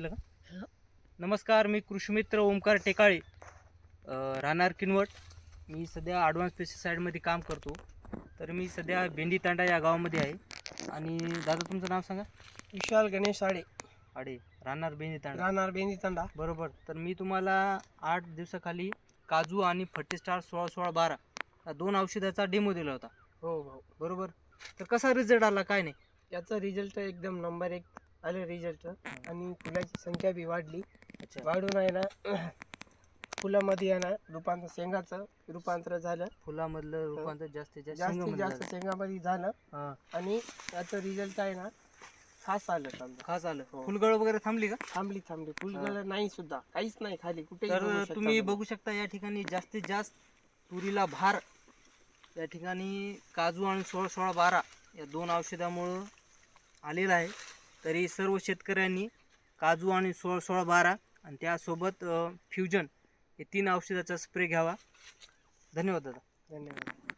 केलं का? नमस्कार मी कृषीमित्र ओमकार टेकाळे राहणार किनवट. मी सध्या ॲडव्हान्स पेस्टिसाईडमध्ये काम करतो. तर मी सध्या भेंडी तांडा या गावामध्ये आहे. आणि दादा तुमचं नाव सांगा? विशाल गणेश साडे अडे राहणार भेंडी तांडा. राहणार बेंदी तांडा. बरोबर. तर मी तुम्हाला आठ दिवसाखाली काजू आणि फट्टीस्टार सोळा सोळा बारा या दोन औषधाचा डेमो दिला होता. हो भाऊ बरोबर. तर कसा रिझल्ट आला काय नाही? याचा रिझल्ट एकदम नंबर एक. आले रिझल्ट आणि फुलाची संख्या बी वाढली. वाढून आहे ना फुलामध्ये आहे ना रूपांतर शेंगाचं रूपांतर झालं. फुलामधलं रूपांतर जास्तीत जास्त जास्तीत शेंगामध्ये जास्त झालं. शेंगामध्ये झालं. हा, आणि याचं रिझल्ट आहे ना खास आलं समजा. खास आलं. हो. फुलगळ वगैरे थांबली का? थांबली थांबली. फुलगळ नाही सुद्धा. काहीच नाही खाली. कुठे तर तुम्ही. बघू शकता या ठिकाणी जास्तीत जास्त तुरीला भार. या ठिकाणी काजू आणि सोळा सोळा बारा या दोन औषधामुळं आलेला आहे. तरी सर्व शेतकऱ्यांनी काजू आणि सोळा सोळा बारा आणि त्यासोबत फ्युजन हे तीन औषधाचा स्प्रे घ्यावा. धन्यवाद दादा. धन्यवाद.